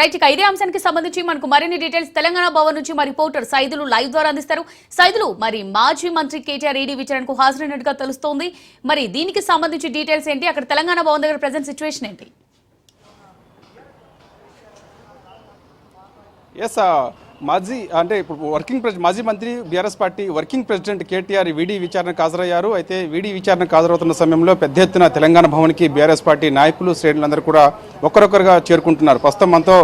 Right ఇక ఇదే అంశానికి సంబంధించి మనకు మరిన్ని డీటెయిల్స్ తెలంగాణ భవన్ నుంచి మా రిపోర్టర్ సైదులు లైవ్ ద్వారా అందిస్తారు. సైదులు మరి మాజీ మంత్రి కేటీఆర్ ఈడీ విచారణకు హాజరైనట్టుగా తెలుస్తోంది. మరి దీనికి సంబంధించి డీటెయిల్స్ ఏంటి? అక్కడ తెలంగాణ భవన్ దగ్గర ప్రజెంట్ సిచ్యువేషన్ ఏంటి? ఎస్ మాజీ అంటే ఇప్పుడు వర్కింగ్ ప్రెసిడెంట్ మాజీ మంత్రి BRS party working president KTR VD విచారణకు హాజరయ్యారు. అయితే వీడీ విచారణకు హాజరవుతున్న సమయంలో పెద్ద ఎత్తున తెలంగాణ భవన్కి బీఆర్ఎస్ పార్టీ నాయకులు శ్రేణులందరూ కూడా ఒక్కరొక్కరుగా చేరుకుంటున్నారు. ప్రస్తుతం మనతో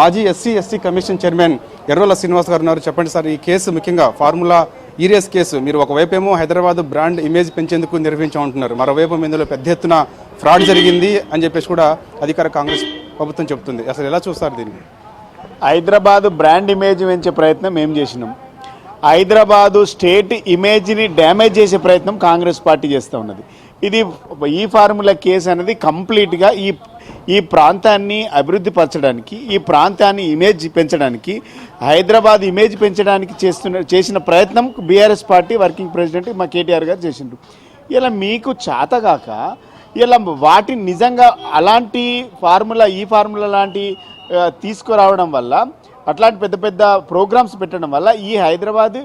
మాజీ SC ST commission chairman Errolla Srinivas గారు ఉన్నారు. చెప్పండి సార్ ఈ కేసు ముఖ్యంగా ఫార్ములా ఈరియస్ కేసు. మీరు ఒకవైపేమో హైదరాబాద్ బ్రాండ్ ఇమేజ్ పెంచేందుకు నిర్వహించామంటున్నారు. మరోవైపు ఇందులో పెద్ద ఎత్తున ఫ్రాడ్ జరిగింది అని చెప్పేసి కూడా అధికార కాంగ్రెస్ ప్రభుత్వం చెబుతుంది. అసలు ఎలా చూస్తారు దీన్ని? హైదరాబాదు బ్రాండ్ ఇమేజ్ పెంచే ప్రయత్నం ఏం చేసినాం? హైదరాబాదు స్టేట్ ఇమేజ్ని డ్యామేజ్ చేసే ప్రయత్నం కాంగ్రెస్ పార్టీ చేస్తూ ఉన్నది. ఇది ఈ ఫార్ములా కేసు అనేది కంప్లీట్గా ఈ ఈ ప్రాంతాన్ని అభివృద్ధి పరచడానికి ఈ ప్రాంతాన్ని ఇమేజ్ పెంచడానికి హైదరాబాద్ ఇమేజ్ పెంచడానికి చేస్తున్న చేసిన ప్రయత్నం బీఆర్ఎస్ పార్టీ వర్కింగ్ ప్రెసిడెంట్ మా కేటీఆర్ గారు చేసిండ్రు. ఇలా మీకు చేతగాక ఇలా వాటిని నిజంగా అలాంటి ఫార్ములా ఈ ఫార్ములా లాంటి తీసుకురావడం వల్ల అట్లాంటి పెద్ద పెద్ద ప్రోగ్రామ్స్ పెట్టడం వల్ల ఈ హైదరాబాద్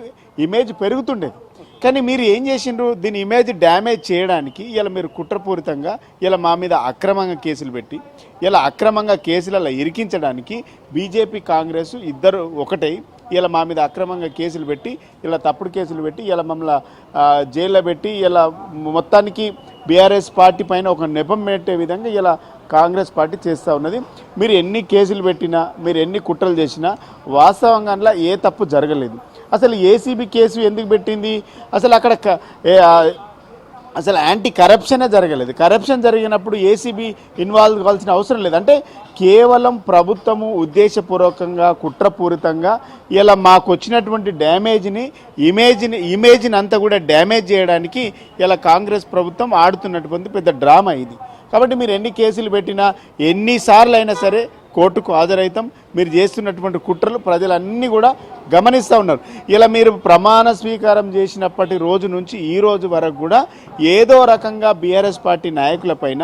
ఇమేజ్ పెరుగుతుండేది. కానీ మీరు ఏం చేసిండ్రు? దీని ఇమేజ్ డ్యామేజ్ చేయడానికి ఇలా మీరు కుట్రపూరితంగా ఇలా మా మీద అక్రమంగా కేసులు పెట్టి ఇలా అక్రమంగా కేసులలో ఇరికించడానికి బీజేపీ కాంగ్రెస్ ఇద్దరు ఒకటై ఇలా మా మీద అక్రమంగా కేసులు పెట్టి ఇలా తప్పుడు కేసులు పెట్టి ఇలా మమ్మల్ని జైల్లో పెట్టి ఇలా మొత్తానికి బీఆర్ఎస్ పార్టీ పైన ఒక నెపం పెట్టే విధంగా ఇలా కాంగ్రెస్ పార్టీ చేస్తూ ఉన్నది. మీరు ఎన్ని కేసులు పెట్టినా మీరు ఎన్ని కుట్రలు చేసినా వాస్తవంగా అందులో ఏ తప్పు జరగలేదు. అసలు ఏసీబీ కేసు ఎందుకు పెట్టింది? అసలు అక్కడ క- అసలు యాంటీ కరప్షనే జరగలేదు. కరప్షన్ జరిగినప్పుడు ఏసీబీ ఇన్వాల్వ్ కావాల్సిన అవసరం లేదు. అంటే కేవలం ప్రభుత్వము ఉద్దేశపూర్వకంగా కుట్రపూరితంగా ఇలా మాకు వచ్చినటువంటి డ్యామేజ్ని ఇమేజ్ని ఇమేజ్ని అంతా కూడా డ్యామేజ్ చేయడానికి ఇలా కాంగ్రెస్ ప్రభుత్వం ఆడుతున్నటువంటి పెద్ద డ్రామా ఇది. కాబట్టి మీరు ఎన్ని కేసులు పెట్టినా ఎన్నిసార్లు అయినా సరే కోర్టుకు హాజరవుతాం మీరు చేస్తున్నటువంటి కుట్రలు ప్రజలన్నీ కూడా గమనిస్తూ ఉన్నారు. ఇలా మీరు ప్రమాణ స్వీకారం చేసినప్పటి రోజు నుంచి ఈ రోజు వరకు కూడా ఏదో రకంగా బీఆర్ఎస్ పార్టీ నాయకులపైన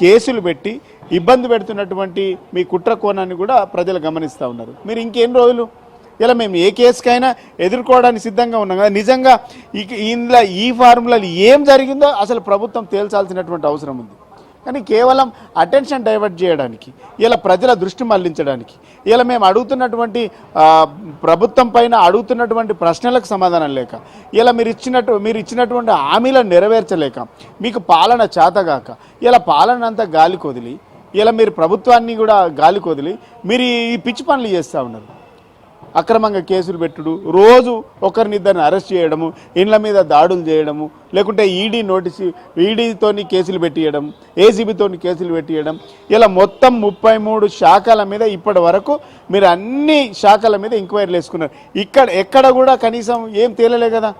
కేసులు పెట్టి ఇబ్బంది పెడుతున్నటువంటి మీ కుట్ర కోణాన్ని కూడా ప్రజలు గమనిస్తూ ఉన్నారు. మీరు ఇంకేం రోజులు? ఇలా మేము ఏ కేసుకైనా ఎదుర్కోవడానికి సిద్ధంగా ఉన్నాం కదా. నిజంగా ఇందులో ఈ ఫార్ములాలు ఏం జరిగిందో అసలు ప్రభుత్వం తేల్చాల్సినటువంటి అవసరం ఉంది. కానీ కేవలం అటెన్షన్ డైవర్ట్ చేయడానికి ఇలా ప్రజల దృష్టి మళ్ళించడానికి ఇలా మేము అడుగుతున్నటువంటి ప్రభుత్వం పైన అడుగుతున్నటువంటి ప్రశ్నలకు సమాధానం లేక ఇలా మీరు ఇచ్చినట్టు మీరు ఇచ్చినటువంటి హామీలను నెరవేర్చలేక మీకు పాలన చేతగాక ఇలా పాలన అంతా గాలి కొదిలి ఇలా మీరు ప్రభుత్వాన్ని కూడా గాలి కొదిలి మీరు ఈ పిచ్చి పనులు చేస్తూ ఉన్నారు. అక్రమంగా కేసులు పెట్టుడు. రోజు ఒకరినిద్దరిని అరెస్ట్ చేయడము ఇండ్ల మీద దాడులు చేయడము లేకుంటే ఈడీ నోటీసు ఈడీతోని కేసులు పెట్టియడం ఏసీబీతోని కేసులు పెట్టియడం. ఇలా మొత్తం ముప్పై మూడు శాఖల మీద ఇప్పటి వరకు మీరు అన్ని శాఖల మీద ఎంక్వైరీలు వేసుకున్నారు. ఇక్కడ ఎక్కడ కూడా కనీసం ఏం తేలలే కదా.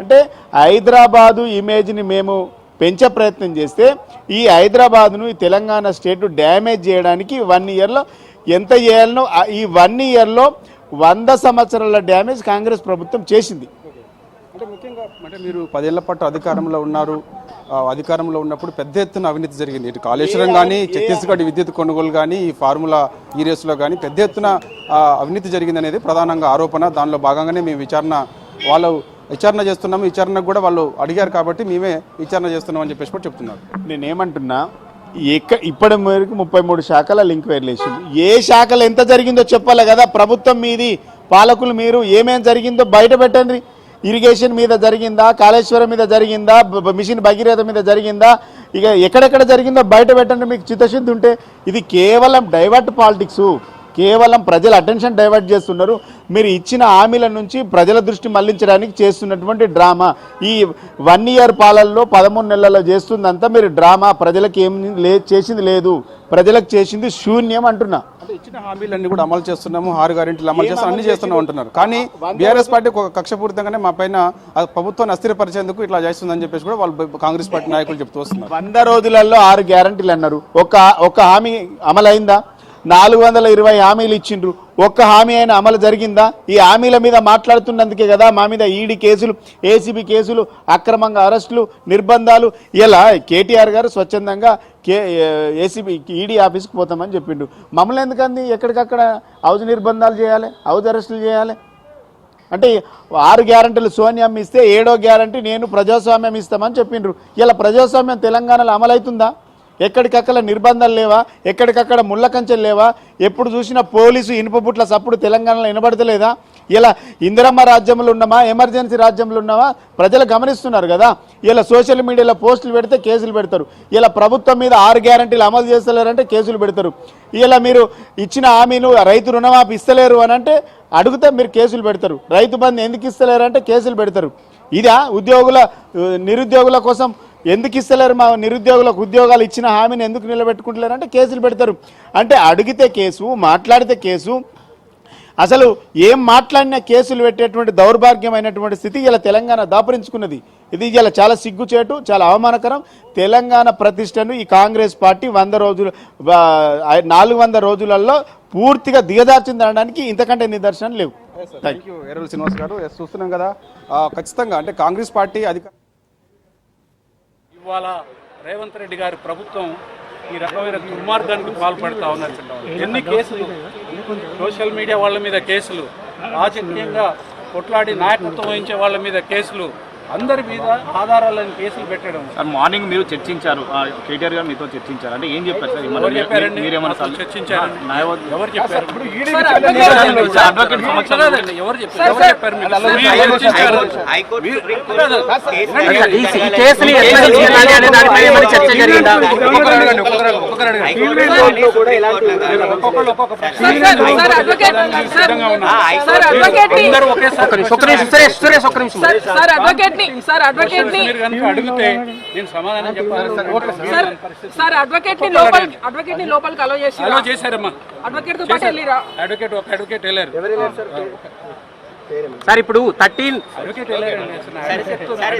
అంటే హైదరాబాదు ఇమేజ్ని మేము పెంచే ప్రయత్నం చేస్తే ఈ హైదరాబాద్ను ఈ తెలంగాణ స్టేట్ డ్యామేజ్ చేయడానికి వన్ ఇయర్లో ఎంత చేయాలనో ఈ వన్ ఇయర్లో వంద సంవత్సరాల డ్యామేజ్ కాంగ్రెస్ ప్రభుత్వం చేసింది. అంటే ముఖ్యంగా అంటే మీరు పదేళ్ళ పాటు అధికారంలో ఉన్నారు. అధికారంలో ఉన్నప్పుడు పెద్ద ఎత్తున అవినీతి జరిగింది. ఇటు కాళేశ్వరం కానీ ఛత్తీస్గఢ్ విద్యుత్ కొనుగోలు కానీ ఈ ఫార్ములా ఈ రేసులో కానీ పెద్ద ఎత్తున అవినీతి జరిగింది అనేది ప్రధానంగా ఆరోపణ. దానిలో భాగంగానే మేము విచారణ వాళ్ళు విచారణ చేస్తున్నాము. విచారణకు కూడా వాళ్ళు అడిగారు కాబట్టి మేమే విచారణ చేస్తున్నాం అని చెప్పేసి కూడా చెప్తున్నారు. నేనేమంటున్నా ఎక్క ఇప్పటి వరకు ముప్పై మూడు శాఖల లింక్ వేర్లేసింది ఏ శాఖలు ఎంత జరిగిందో చెప్పాలి కదా. ప్రభుత్వం మీది పాలకులు మీరు ఏమేం జరిగిందో బయట పెట్టండి. ఇరిగేషన్ మీద జరిగిందా? కాళేశ్వరం మీద జరిగిందా? మిషన్ భగీరథ మీద జరిగిందా? ఇక ఎక్కడెక్కడ జరిగిందో బయట పెట్టండి. మీకు చిత్తశుద్ధి ఉంటే ఇది కేవలం డైవర్ట్ పాలిటిక్సు. కేవలం ప్రజల అటెన్షన్ డైవర్ట్ చేస్తున్నారు. మీరు ఇచ్చిన హామీల నుంచి ప్రజల దృష్టి మళ్ళించడానికి చేస్తున్నటువంటి డ్రామా. ఈ వన్ ఇయర్ పాలనలో పదమూడు నెలల్లో చేస్తుందంతా మీరు డ్రామా. ప్రజలకు ఏం లే చేసింది లేదు. ప్రజలకు చేసింది శూన్యం అంటున్నా. అంటే ఇచ్చిన హామీలన్నీ కూడా అమలు చేస్తున్నాము. ఆరు గ్యారెంటీలు అమలు చేస్తాం అన్ని చేస్తున్నాం అంటున్నారు. కానీ బీఆర్ఎస్ పార్టీ ఒక కక్షపూరితంగానే మా పైన ప్రభుత్వాన్ని అస్థిరపరిచేందుకు ఇట్లా చేస్తుందని చెప్పేసి కూడా వాళ్ళు కాంగ్రెస్ పార్టీ నాయకులు చెప్తూ వస్తున్నారు. వంద రోజులలో ఆరు గ్యారంటీలు అన్నారు. ఒక ఒక హామీ అమలైందా? నాలుగు వందల ఇరవై హామీలు ఇచ్చిండ్రు. ఒక్క హామీ అయినా అమలు జరిగిందా? ఈ హామీల మీద మాట్లాడుతున్నందుకే కదా మా మీద ఈడీ కేసులు ఏసీబీ కేసులు అక్రమంగా అరెస్టులు నిర్బంధాలు. ఇలా కేటీఆర్ గారు స్వచ్ఛందంగా కే ఏసీబీ ఈడీ ఆఫీస్కి పోతామని చెప్పిండు మమ్మల్ని ఎందుకంది ఎక్కడికక్కడ హౌజ్ నిర్బంధాలు చేయాలి హౌజ్ అరెస్టులు చేయాలి? అంటే ఆరు గ్యారంటీలు సోనియా ఇస్తే ఏడో గ్యారంటీ నేను ప్రజాస్వామ్యం ఇస్తామని చెప్పిండ్రు. ఇలా ప్రజాస్వామ్యం తెలంగాణలో అమలవుతుందా? ఎక్కడికక్కడ నిర్బంధాలు లేవా? ఎక్కడికక్కడ ముళ్ళ కంచెలు లేవా? ఎప్పుడు చూసినా పోలీసు ఇనుప బుట్ల సప్పుడు తెలంగాణలో వినబడతలేదా? ఇలా ఇందిరమ్మ రాజ్యంలో ఉన్నామా? ఎమర్జెన్సీ రాజ్యంలో ఉన్నామా? ప్రజలు గమనిస్తున్నారు కదా? ఇలా సోషల్ మీడియాలో పోస్టులు పెడితే కేసులు పెడతారు. ఇలా ప్రభుత్వం మీద ఆరు గ్యారంటీలు అమలు చేస్తలేరంటే కేసులు పెడతారు. ఇలా మీరు ఇచ్చిన హామీను రైతు రుణమాఫీ ఇస్తలేరు అని అంటే అడిగితే మీరు కేసులు పెడతారు. రైతు బంధు ఎందుకు ఇస్తలేరు అంటే కేసులు పెడతారు. ఇదా ఉద్యోగుల నిరుద్యోగుల కోసం ఎందుకు ఇస్తలేరు మా నిరుద్యోగులకు ఉద్యోగాలు ఇచ్చిన హామీని ఎందుకు నిలబెట్టుకుంటలేరు? అంటే కేసులు పెడతారు. అంటే అడిగితే కేసు మాట్లాడితే కేసు. అసలు ఏం మాట్లాడినా కేసులు పెట్టేటువంటి దౌర్భాగ్యమైనటువంటి స్థితి ఇలా తెలంగాణ దాపరించుకున్నది. ఇది ఇలా చాలా సిగ్గుచేటు చాలా అవమానకరం. తెలంగాణ ప్రతిష్టను ఈ కాంగ్రెస్ పార్టీ వంద రోజులు నాలుగు వంద రోజులలో పూర్తిగా దిగజార్చింది అనడానికి ఇంతకంటే నిదర్శనం లేవు. థ్యాంక్ యూ శ్రీనివాస్ గారు. చూస్తున్నాం కదా. ఖచ్చితంగా అంటే కాంగ్రెస్ పార్టీ అధికార ఇవాళ రేవంత్ రెడ్డి గారి ప్రభుత్వం ఈ రకమైన దుర్మార్గానికి పాల్పడతా ఉన్నారు. ఎన్ని కేసులు? సోషల్ మీడియా వాళ్ళ మీద కేసులు. రాజకీయంగా కొట్లాడి నాయకత్వం వహించే వాళ్ళ మీద కేసులు. అందరి మీద ఆధారాలను కేసులు పెట్టడం సార్ మార్నింగ్ మీరు చర్చించారు ఆ, కేటీఆర్ గారు మీతో చర్చించారు అంటే ఏం చెప్పారు సార్ మీరేమన్నా నాతో చర్చించారండి న్యాయవాది ఎవరు చెప్పారు సార్, అడ్వకేట్ సమక్షంలో కాదండి, ఎవరు చెప్పారు ఎవరు చెప్పారు మీకు? మీరు చర్చించారు. అడ్వకేట్ అడ్వకేట్ ఒక్క నిమిషం సురేష్ సురేష్ ఒక్క నిమిషం సార్ సార్ అడ్వకేట్ని సార్ అడ్వకేట్ని అడిగితే నేను సమాధానం చెప్పాలి. సార్ సార్ అడ్వకేట్ని లోపల అడ్వకేట్ని లోపలికి అలో చేసి అలో చేశారమ్మా. అడ్వకేట్తో పాటు వెళ్ళిరా. అడ్వకేట్ ఒక అడ్వకేట్ వెళ్ళారు. సార్ ఇప్పుడు థర్టీన్ సరే, సరే,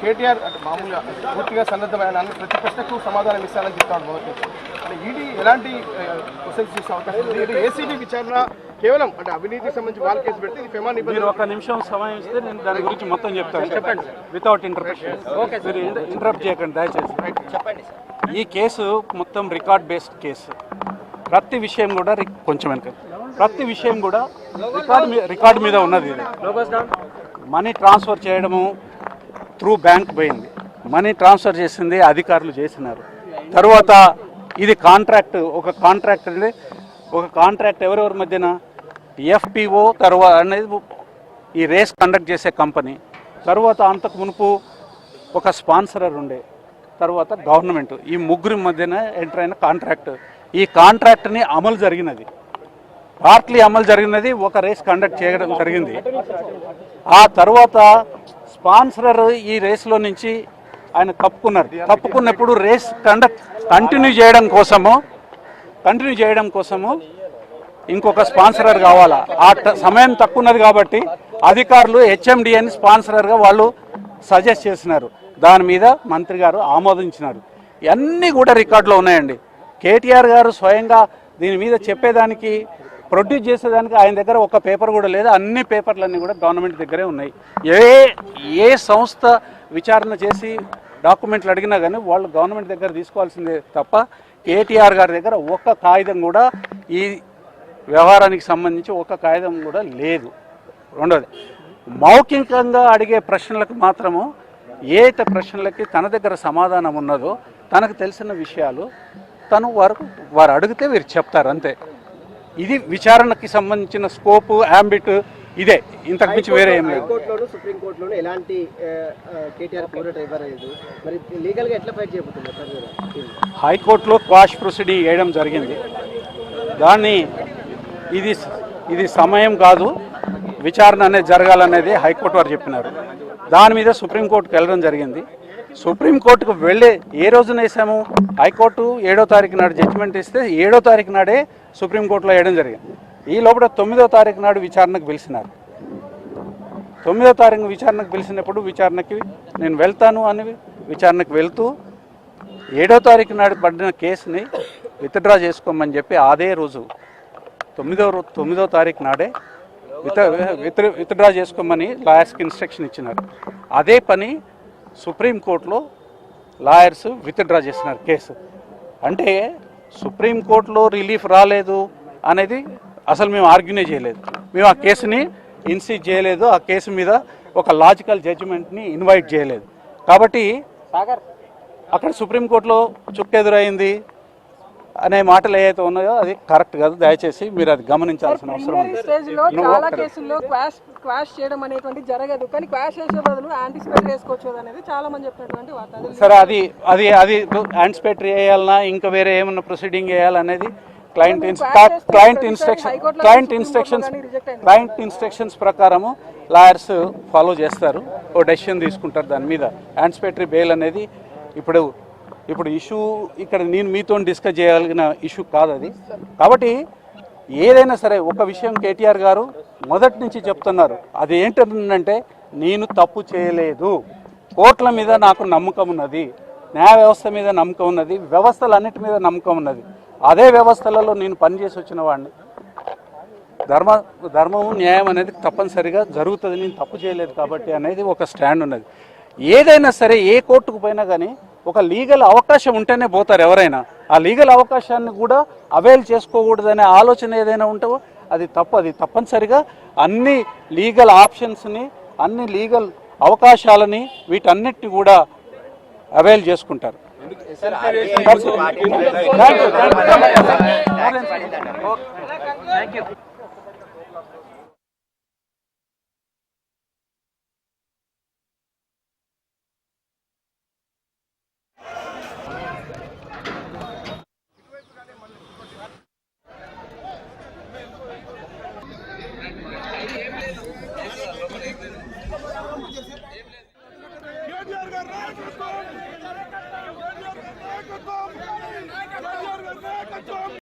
కేటీఆర్ మామూలుగా పూర్తిగా సన్నద్ధమైన ప్రతి ప్రశ్నకు సమాధానం ఇస్తానని మొదటి. అంటే ఈడీ ఎలాంటి క్వశ్చన్స్ చేసే అవకాశం ఏసీబీ విచారణ కేవలం అంటే అవినీతికి సంబంధించి వాళ్ళ కేసు పెడితే ఇది మీరు నిబంధన. ఒక నిమిషం సమయం ఇస్తే నేను దాని గురించి మొత్తం చెప్తాను. చెప్పండి. వితౌట్ ఇంటర్ప్రిషన్ మీరు ఇంటరప్ట్ చేయకండి దయచేసి. ఈ కేసు మొత్తం రికార్డ్ బేస్డ్ కేసు. ప్రతి విషయం కూడా కొంచెం వెనక. ప్రతి విషయం కూడా రికార్డ్ రికార్డ్ మీద ఉన్నది ఇది. మనీ ట్రాన్స్ఫర్ చేయడము త్రూ బ్యాంక్ పోయింది. మనీ ట్రాన్స్ఫర్ చేసింది అధికారులు చేసినారు. తర్వాత ఇది కాంట్రాక్ట్ ఒక కాంట్రాక్ట్ ఒక కాంట్రాక్ట్ ఎవరెవరి మధ్యన? ఎఫ్పిఓ తర్వాత అనేది ఈ రేస్ కండక్ట్ చేసే కంపెనీ. తర్వాత అంతకు మునుపు ఒక స్పాన్సరర్ ఉండే. తర్వాత గవర్నమెంట్. ఈ ముగ్గురి మధ్యన ఎంటర్ అయిన కాంట్రాక్ట్. ఈ కాంట్రాక్ట్ని అమలు జరిగినది. పార్ట్లీ అమలు జరిగినది ఒక రేస్ కండక్ట్ చేయడం జరిగింది. ఆ తర్వాత స్పాన్సరర్ ఈ రేస్లో నుంచి ఆయన తప్పుకున్నారు. తప్పుకున్నప్పుడు రేస్ కండక్ట్ కంటిన్యూ చేయడం కోసము కంటిన్యూ చేయడం కోసము ఇంకొక స్పాన్సరర్ కావాలా? ఆ సమయం తక్కువ ఉన్నది కాబట్టి అధికారులు హెచ్ఎండిఎన్ స్పాన్సరర్గా వాళ్ళు సజెస్ట్ చేసినారు. దాని మీద మంత్రి గారు ఆమోదించినారు. ఇవన్నీ కూడా రికార్డులో ఉన్నాయండి. కేటీఆర్ గారు స్వయంగా దీని మీద చెప్పేదానికి ప్రొడ్యూస్ చేసేదానికి ఆయన దగ్గర ఒక పేపర్ కూడా లేదు. అన్ని పేపర్లన్నీ కూడా గవర్నమెంట్ దగ్గరే ఉన్నాయి. ఏ ఏ సంస్థ విచారణ చేసి డాక్యుమెంట్లు అడిగినా కానీ వాళ్ళు గవర్నమెంట్ దగ్గర తీసుకోవాల్సిందే తప్ప కేటీఆర్ గారి దగ్గర ఒక్క కాగితం కూడా ఈ వ్యవహారానికి సంబంధించి ఒక్క కాగితం కూడా లేదు. రెండోది మౌఖికంగా అడిగే ప్రశ్నలకు మాత్రము ఏ ప్రశ్నలకి తన దగ్గర సమాధానం ఉన్నదో తనకు తెలిసిన విషయాలు తను వారు వారు అడిగితే వీరు చెప్తారు అంతే. ఇది విచారణకి సంబంధించిన స్కోపు యాంబిట్ ఇదే. ఇంతకు మించి వేరే ఏం లేదు. సుప్రీంకోర్టులోను ఎలాంటి కేటీఆర్ పోరాటం ఇవ్వలేదు. మరి లీగల్గా ఎట్లా ఫైట్ చేయబోతున్నారు? హైకోర్టులో క్వాష్ ప్రొసీడింగ్ వేయడం జరిగింది. దాన్ని ఇది ఇది సమయం కాదు. విచారణ అనేది జరగాలనేది హైకోర్టు వారు చెప్పినారు. దాని మీద సుప్రీంకోర్టుకు వెళ్ళడం జరిగింది. సుప్రీంకోర్టుకు వెళ్ళే ఏ రోజున వేసాము? హైకోర్టు ఏడో తారీఖు నాడు జడ్జిమెంట్ ఇస్తే ఏడో తారీఖు నాడే సుప్రీంకోర్టులో వేయడం జరిగింది. ఈ లోపల తొమ్మిదో తారీఖు నాడు విచారణకు పిలిచినారు. తొమ్మిదో తారీఖు విచారణకు పిలిచినప్పుడు విచారణకి నేను వెళ్తాను అని విచారణకు వెళ్తూ ఏడో తారీఖు నాడు పడిన కేసుని విత్డ్రా చేసుకోమని చెప్పి అదే రోజు తొమ్మిదో రో తొమ్మిదో తారీఖు నాడే విత విత్ విత్డ్రా చేసుకోమని లాయర్స్కి ఇన్స్ట్రక్షన్ ఇచ్చినారు. అదే పని సుప్రీంకోర్టులో లాయర్స్ విత్డ్రా చేసినారు కేసు. అంటే సుప్రీంకోర్టులో రిలీఫ్ రాలేదు అనేది అసలు మేము ఆర్గ్యునే చేయలేదు. మేము ఆ కేసుని ఇన్సీట్ చేయలేదు ఆ కేసు మీద ఒక లాజికల్ జడ్జిమెంట్ని ఇన్వైట్ చేయలేదు. కాబట్టి అక్కడ సుప్రీంకోర్టులో చుక్కెదురైంది. అనే మాటలు ఏవైతే ఉన్నాయో అది కరెక్ట్ కాదు. దయచేసి మీరు అది గమనించాల్సిన అవసరం ఉంది. చాలా కేసుల్లో క్వాష్ క్వాష్ చేయడం అనేటువంటి జరగదు. కానీ క్వాష్ చేసే బదులు యాంటిసిపేట్ చేసుకోవచ్చు అనేది చాలా మంది చెప్పినటువంటి వార్త. అది సరే అది అది అది యాంటిసిపేటరీ వేయాలన్నా ఇంకా వేరే ఏమన్నా proceeding వేయాలనేది client client instruction client instructions client instructions ప్రకారము లాయర్స్ ఫాలో చేస్తారు. ఓ డెసిషన్ తీసుకుంటారు దాని మీద. యాంటిసిపేటరీ బెయిల్ అనేది ఇప్పుడు ఇప్పుడు ఇష్యూ ఇక్కడ నేను మీతో డిస్కస్ చేయగలిగిన ఇష్యూ కాదు అది. కాబట్టి ఏదైనా సరే ఒక విషయం కేటీఆర్ గారు మొదటి నుంచి చెప్తున్నారు. అది ఏంటంటే నేను తప్పు చేయలేదు. కోర్టుల మీద నాకు నమ్మకం ఉన్నది. న్యాయ వ్యవస్థ మీద నమ్మకం ఉన్నది. వ్యవస్థలన్నిటి మీద నమ్మకం ఉన్నది. అదే వ్యవస్థలలో నేను పనిచేసి వచ్చిన వాడిని. ధర్మ ధర్మము న్యాయం అనేది తప్పనిసరిగా జరుగుతుంది. నేను తప్పు చేయలేదు కాబట్టి అనేది ఒక స్టాండ్ ఉన్నది. ఏదైనా సరే ఏ కోర్టుకు పోయినా కానీ ఒక లీగల్ అవకాశం ఉంటేనే పోతారు ఎవరైనా. ఆ లీగల్ అవకాశాన్ని కూడా అవైల్ చేసుకోకూడదనే ఆలోచన ఏదైనా ఉంటే అది తప్పు అది తప్పనిసరిగా అన్ని లీగల్ ఆప్షన్స్ని అన్ని లీగల్ అవకాశాలని వీటన్నిటిని కూడా అవైల్ చేసుకుంటారు. Thank you